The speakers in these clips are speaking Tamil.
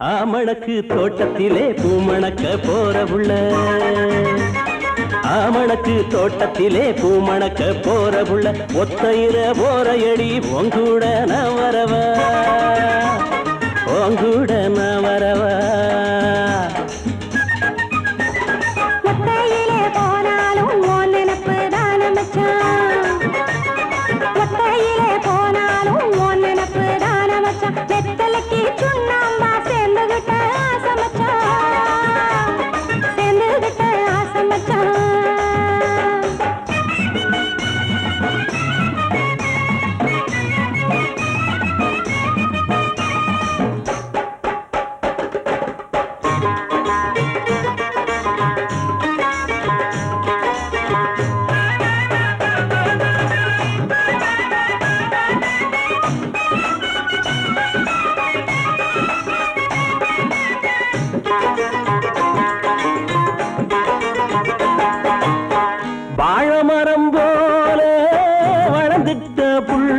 ஆமணக்கு தோட்டத்திலே பூமணக்க போற புள்ள ஆமணக்கு தோட்டத்திலே பூமணக்க போற புள்ள ஒத்தையில போற எடி உங்கூட நான் வரவ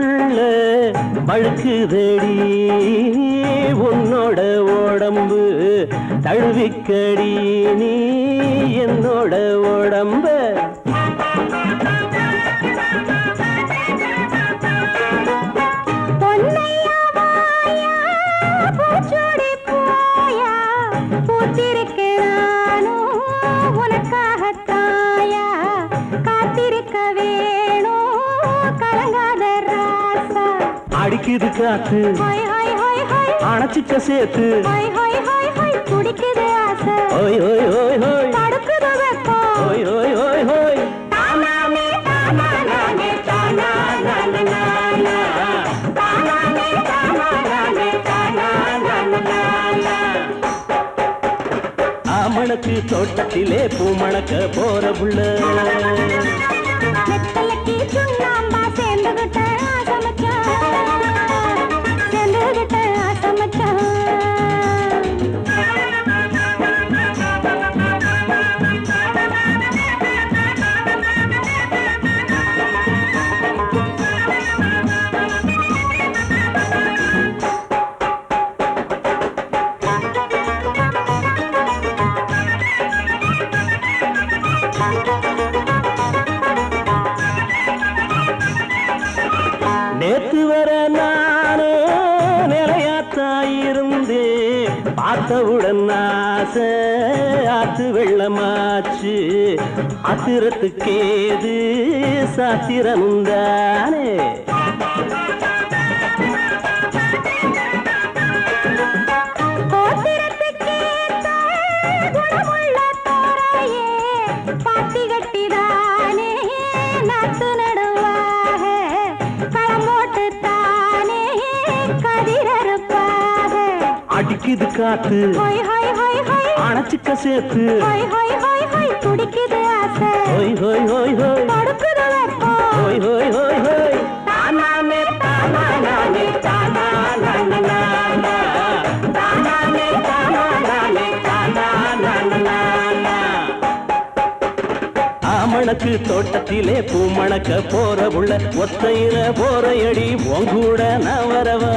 புள்ள வழுக்குதடி உன்னோட உடம்பு தழுவிக்கடி நீ என்னோட உடம்ப. பொன்னையா பூச்சோட அடிக்குது காத்து. அணைச்சிக்க சேர்த்து. ஓய் ஓய் ஓய் ஓய். ஓய் ஓய் ஓய் ஓய். ஆமணக்கு தோட்டத்திலே பூமணக்க போற புள்ள. நேத்து வர நானு நிலையாத்தாயிருந்தே பார்த்தவுடன் ஆசை ஆத்து வெள்ளமாச்சு. ஆத்திரத்துக்கேது சாத்திரம் தானே. அடிக்குது காத்து அணைச்சிக்க சேர்த்து துடிக்குது ஆசை. ஹோய் ஹோய் ஹோய் ஹோய் வெப்பம். ஹோய் ஹோய் ஹோய் ஹோய் தானானே, தானானானே. தானானே, தானானானே, தானானானானா. ஆமணக்கு தோட்டத்திலே பூமணக்க போற உள்ள ஒத்தையில போற எடி உங்கூட நான் வரவா